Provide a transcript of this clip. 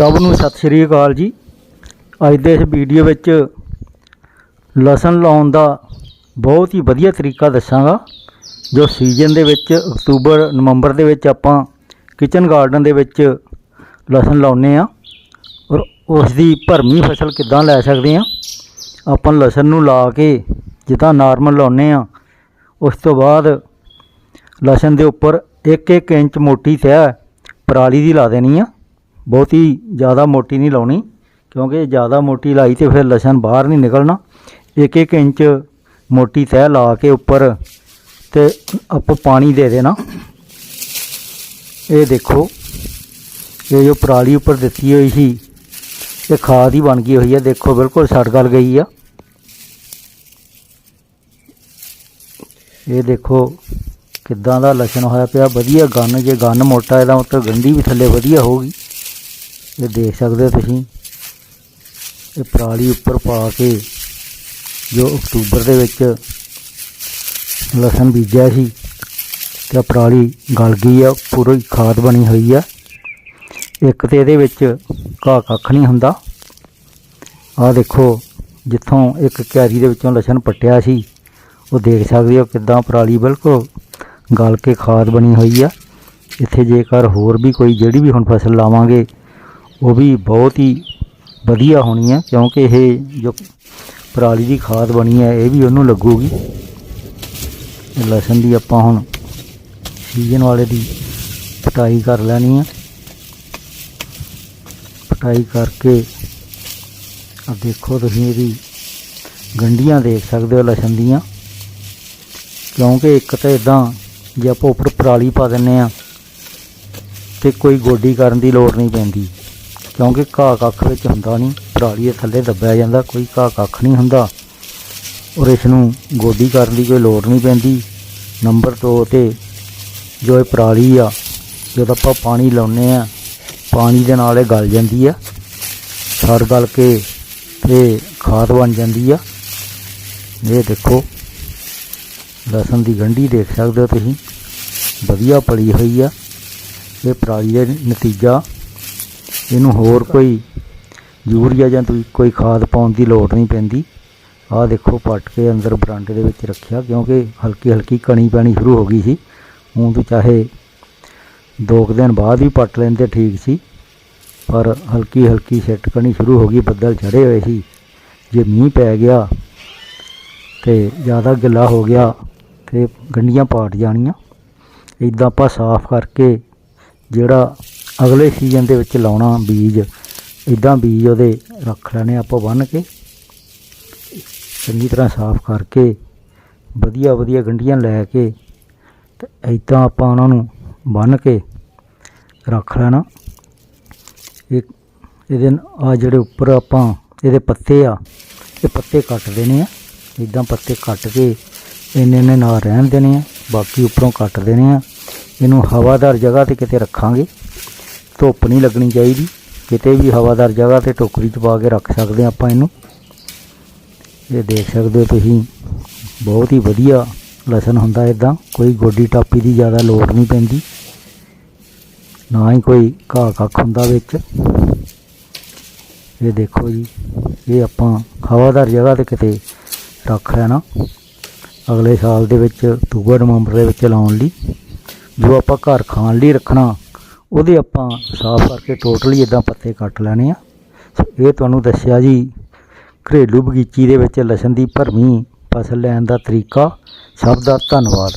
ਸਭ ਨੂੰ ਸਤਿ ਸ਼੍ਰੀ ਅਕਾਲ ਜੀ। ਅੱਜ ਦੇ ਇਸ ਵੀਡੀਓ ਵਿੱਚ ਲਸਣ ਲਾਉਣ ਦਾ ਬਹੁਤ ਹੀ ਵਧੀਆ ਤਰੀਕਾ ਦੱਸਾਂਗਾ, ਜੋ ਸੀਜ਼ਨ ਦੇ ਵਿੱਚ ਅਕਤੂਬਰ, ਨਵੰਬਰ ਦੇ ਵਿੱਚ ਆਪਾਂ ਕਿਚਨ ਗਾਰਡਨ ਦੇ ਵਿੱਚ ਲਸਣ ਲਾਉਨੇ ਆ ਔਰ ਉਸ ਦੀ ਭਰਮੀ ਫਸਲ ਕਿੱਦਾਂ ਲੈ ਸਕਦੇ ਆ ਆਪਾਂ ਲਸਣ ਨੂੰ ਲਾ ਕੇ ਜਿੱਦਾਂ ਨਾਰਮਲ ਲਾਉਨੇ ਆ ਉਸ ਤੋਂ ਬਾਅਦ ਲਸਣ ਦੇ ਉੱਪਰ 1-1 ਇੰਚ ਮੋਟੀ ਤਹਿ ਪਰਾਲੀ ਦੀ ਲਾ ਦੇਣੀ ਆ। ਬਹੁਤੀ ਜ਼ਿਆਦਾ ਮੋਟੀ ਨਹੀਂ ਲਾਉਣੀ, ਕਿਉਂਕਿ ਜ਼ਿਆਦਾ ਮੋਟੀ ਲਾਈ ਤੇ ਫਿਰ ਲਸਣ ਬਾਹਰ ਨਹੀਂ ਨਿਕਲਣਾ। 1-1 ਇੰਚ ਮੋਟੀ ਤਹਿ ਲਾ ਕੇ ਉੱਪਰ ਤੇ ਆਪਾਂ ਪਾਣੀ ਦੇ ਦੇਣਾ। ਇਹ ਦੇਖੋ, ਇਹ ਜੋ ਪਰਾਲੀ ਉੱਪਰ ਦਿੱਤੀ ਹੋਈ ਸੀ, ਇਹ ਖਾਦ ਹੀ ਬਣ ਗਈ ਹੋਈ ਹੈ ਦੇਖੋ, ਬਿਲਕੁਲ ਸੜ ਗਲ ਗਈ ਆ। ਇਹ ਦੇਖੋ, ਕਿੱਦਾਂ ਦਾ ਲਸਣ ਹੋਇਆ ਪਿਆ। ਵਧੀਆ ਗੰਨ, ਜੇ ਗੰਨ ਮੋਟਾ, ਇਹਦਾ ਮਤਲਬ ਗੰਢੀ ਵੀ ਥੱਲੇ ਵਧੀਆ ਹੋਊਗੀ। ਇਹ ਦੇਖ ਸਕਦੇ ਹੋ ਤੁਸੀਂ। ਇਹ ਪਰਾਲੀ ਉੱਪਰ ਪਾ ਕੇ ਜੋ ਅਕਤੂਬਰ ਦੇ ਵਿੱਚ ਲਸਣ ਬੀਜਿਆ ਸੀ ਤੇ ਪਰਾਲੀ ਗਲ ਗਈ ਆ, ਪੂਰੀ ਖਾਦ ਬਣੀ ਹੋਈ ਆ। ਇੱਕ ਤੇ ਇਹਦੇ ਵਿੱਚ ਘਾਹ ਕੱਖ ਨਹੀਂ ਹੁੰਦਾ। ਆਹ ਦੇਖੋ ਜਿੱਥੋਂ ਇੱਕ ਕਿਆਰੀ ਦੇ ਵਿੱਚੋਂ ਲਸਣ ਪੱਟਿਆ ਸੀ, ਉਹ ਦੇਖ ਸਕਦੇ ਹੋ ਕਿੱਦਾਂ ਪਰਾਲੀ ਬਿਲਕੁਲ ਗਲ ਕੇ ਖਾਦ ਬਣੀ ਹੋਈ ਆ। ਇੱਥੇ ਜੇਕਰ ਹੋਰ ਵੀ ਕੋਈ ਜਿਹੜੀ ਵੀ ਹੁਣ ਫਸਲ ਲਾਵਾਂਗੇ ਉਹ ਵੀ ਬਹੁਤ ਹੀ ਵਧੀਆ ਹੋਣੀ ਹੈ, ਕਿਉਂਕਿ ਇਹ ਜੋ ਪਰਾਲੀ ਦੀ ਖਾਦ ਬਣੀ ਹੈ, ਇਹ ਵੀ ਉਹਨੂੰ ਲੱਗੂਗੀ। ਲਸਣ ਦੀ ਆਪਾਂ ਹੁਣ ਸੀਜ਼ਨ ਵਾਲੇ ਦੀ ਪਟਾਈ ਕਰ ਲੈਣੀ ਹੈ। ਪਟਾਈ ਕਰਕੇ ਆ ਦੇਖੋ ਤੁਸੀਂ ਇਹਦੀ ਗੰਢੀਆਂ ਦੇਖ ਸਕਦੇ ਹੋ, ਲਸਣ ਦੀਆਂ। ਕਿਉਂਕਿ ਇੱਕ ਤਾਂ ਇਦਾਂ ਜੇ ਆਪਾਂ ਉੱਪਰ ਪਰਾਲੀ ਪਾ ਦਿੰਨੇ ਆ ਤੇ ਕੋਈ ਗੋਡੀ ਕਰਨ ਦੀ ਲੋੜ ਨਹੀਂ ਪੈਂਦੀ। ਕਿਉਂਕਿ ਘਾਹ ਕੱਖ ਵਿੱਚ ਹੁੰਦਾ ਨਹੀਂ, ਪਰਾਲੀ ਦੇ ਥੱਲੇ ਦੱਬਿਆ ਜਾਂਦਾ, ਕੋਈ ਘਾਹ ਕੱਖ ਨਹੀਂ ਹੁੰਦਾ। ਔਰ ਇਸ ਨੂੰ ਗੋਡੀ ਕਰਨ ਦੀ ਕੋਈ ਲੋੜ ਨਹੀਂ ਪੈਂਦੀ। ਨੰਬਰ 2 ਤੇ ਜੋ ਇਹ ਪਰਾਲੀ ਆ, ਜਦੋਂ ਆਪਾਂ ਪਾਣੀ ਲਾਉਨੇ ਆ ਪਾਣੀ ਦੇ ਨਾਲ ਇਹ ਗਲ ਜਾਂਦੀ ਆ ਸੜ ਗਲ ਕੇ ਤੇ ਖਾਦ ਬਣ ਜਾਂਦੀ ਆ। ਇਹ ਦੇਖੋ, ਲਸਣ ਦੀ ਗੰਢੀ ਦੇਖ ਸਕਦੇ ਹੋ ਤੁਸੀਂ। ਵਧੀਆ ਪਲੀ ਹੋਈ ਆ। ਇਹ ਪਰਾਲੀ ਦਾ ਨਤੀਜਾ ਇਹਨੂੰ ਹੋਰ ਕੋਈ ਯੂਰੀਆ ਜਾਂ ਕੋਈ ਕੋਈ ਖਾਦ ਪਾਉਣ ਦੀ ਲੋੜ ਨਹੀਂ ਪੈਂਦੀ। ਆਹ ਦੇਖੋ ਪੱਟ ਕੇ ਅੰਦਰ ਬਰਾਂਡੇ ਦੇ ਵਿੱਚ ਰੱਖਿਆ, ਕਿਉਂਕਿ ਹਲਕੀ ਹਲਕੀ ਕਣੀ ਪੈਣੀ ਸ਼ੁਰੂ ਹੋ ਗਈ ਸੀ। ਹੁਣ ਤਾਂ ਚਾਹੇ ਦੋ ਕੁ ਦਿਨ ਬਾਅਦ ਵੀ ਪੱਟ ਲੈਂਦੇ ਠੀਕ ਸੀ, ਪਰ ਹਲਕੀ ਹਲਕੀ ਸਿੱਟ ਕਣੀ ਸ਼ੁਰੂ ਹੋ ਗਈ, ਬੱਦਲ ਚੜੇ ਹੋਏ ਸੀ। ਜੇ ਮੀਂਹ ਪੈ ਗਿਆ ਤੇ ਜ਼ਿਆਦਾ ਗਿੱਲਾ ਹੋ ਗਿਆ ਤੇ ਗੰਡੀਆਂ ਪਾਟ ਜਾਣੀਆਂ। ਇਦਾਂ ਆਪਾਂ ਸਾਫ਼ ਕਰਕੇ ਜਿਹੜਾ ਅਗਲੇ ਸੀਜ਼ਨ ਦੇ ਵਿੱਚ ਲਾਉਣਾ ਬੀਜ ਇਦਾਂ ਬੀਜ ਉਹਦੇ ਰੱਖ ਲੈਣੇ ਆਪਾਂ ਬੰਨ ਕੇ। ਚੰਗੀ ਤਰ੍ਹਾਂ ਸਾਫ਼ ਕਰਕੇ, ਵਧੀਆ ਵਧੀਆ ਗੰਡੀਆਂ ਲੈ ਕੇ ਤੇ ਇਦਾਂ ਆਪਾਂ ਉਹਨਾਂ ਨੂੰ ਬੰਨ ਕੇ ਰੱਖ ਲੈਣਾ। ਇਹ, ਇਹਦੇ ਆ ਜਿਹੜੇ ਉੱਪਰ ਆਪਾਂ ਇਹਦੇ ਪੱਤੇ ਆ, ਇਹ ਪੱਤੇ ਕੱਟ ਦੇਣੇ ਆ। ਇਦਾਂ ਪੱਤੇ ਕੱਟ ਕੇ ਇੰਨੇ ਇੰਨੇ ਨਾਲ ਰਹਿਣ ਦੇਣੇ ਆ, ਬਾਕੀ ਉੱਪਰੋਂ ਕੱਟ ਦੇਣੇ ਆ। ਇਹਨੂੰ ਹਵਾਦਾਰ ਜਗ੍ਹਾ ਤੇ ਕਿਤੇ ਰੱਖਾਂਗੇ। ਧੁੱਪ ਨਹੀਂ ਲੱਗਣੀ ਚਾਹੀਦੀ। ਕਿਤੇ ਵੀ ਹਵਾਦਾਰ ਜਗ੍ਹਾ ਤੇ ਟੋਕਰੀ 'ਚ ਪਾ ਕੇ ਰੱਖ ਸਕਦੇ ਹਾਂ ਆਪਾਂ ਇਹਨੂੰ। ਇਹ ਦੇਖ ਸਕਦੇ ਹੋ ਤੁਸੀਂ, ਬਹੁਤ ਹੀ ਵਧੀਆ ਲਸਣ ਹੁੰਦਾ ਇਦਾਂ। ਕੋਈ ਗੋਡੀ ਟਾਪੀ ਦੀ ਜ਼ਿਆਦਾ ਲੋੜ ਨਹੀਂ ਪੈਂਦੀ। ਨਾ ਹੀ ਕੋਈ ਘਾਹ ਕੱਖ ਹੁੰਦਾ ਵਿੱਚ। ਇਹ ਦੇਖੋ ਜੀ, ਇਹ ਆਪਾਂ ਹਵਾਦਾਰ ਜਗ੍ਹਾ ਤੇ ਕਿਤੇ ਰੱਖ ਲੈਣਾ। ਅਗਲੇ ਸਾਲ ਦੇ ਵਿੱਚ ਅਕਤੂਬਰ ਨਵੰਬਰ ਦੇ ਵਿੱਚ ਲਾਉਣ ਲਈ। ਜੋ ਆਪਾਂ ਘਰ ਖਾਣ ਲਈ ਰੱਖਣਾ ਉਹਦੇ ਆਪਾਂ ਸਾਫ਼ ਕਰਕੇ ਟੋਟਲੀ ਇਦਾਂ ਪੱਤੇ ਕੱਟ ਲੈਣੇ ਆ। ਸੋ ਇਹ ਤੁਹਾਨੂੰ ਦੱਸਿਆ ਜੀ, ਘਰੇਲੂ ਬਗੀਚੀ ਦੇ ਵਿੱਚ ਲਸਣ ਦੀ ਭਰਮੀ, ਫਸਲ ਲੈਣ ਦਾ ਤਰੀਕਾ। ਸਭ ਦਾ ਧੰਨਵਾਦ।